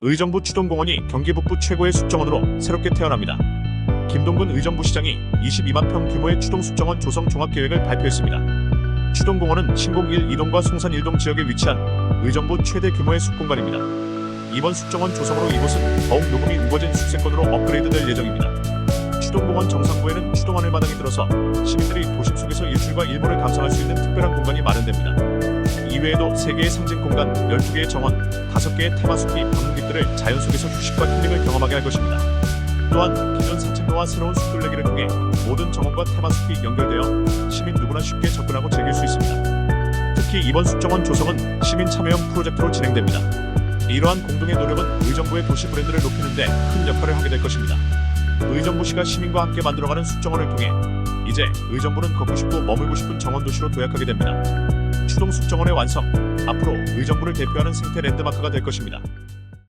의정부 추동공원이 경기 북부 최고의 숙정원으로 새롭게 태어납니다. 김동근 의정부 시장이 22만 평 규모의 추동 숙정원 조성 종합 계획을 발표했습니다. 추동공원은 신곡 1, 2동과 송산 1동 지역에 위치한 의정부 최대 규모의 숲공간입니다. 이번 숙정원 조성으로 이곳은 더욱 녹음이 우거진 숙생권으로 업그레이드될 예정입니다. 추동공원 정상부에는 추동하늘 마당이 들어서 시민들이 도심 속에서 일출과 일몰을 감상할 수 있는 특별한 공간이 마련됩니다. 이외에도 3개의 상징 공간, 12개의 정원, 5개의 테마숲이 방문객들을 자연 속에서 휴식과 힐링을 경험하게 할 것입니다. 또한 기존 산책로와 새로운 숲둘레기를 통해 모든 정원과 테마숲이 연결되어 시민 누구나 쉽게 접근하고 즐길 수 있습니다. 특히 이번 숲정원 조성은 시민 참여형 프로젝트로 진행됩니다. 이러한 공동의 노력은 의정부의 도시 브랜드를 높이는 데 큰 역할을 하게 될 것입니다. 의정부시가 시민과 함께 만들어가는 숲정원을 통해 이제 의정부는 걷고 싶고 머물고 싶은 정원 도시로 도약하게 됩니다. 추동 숲정원의 완성, 앞으로 의정부를 대표하는 생태 랜드마크가 될 것입니다.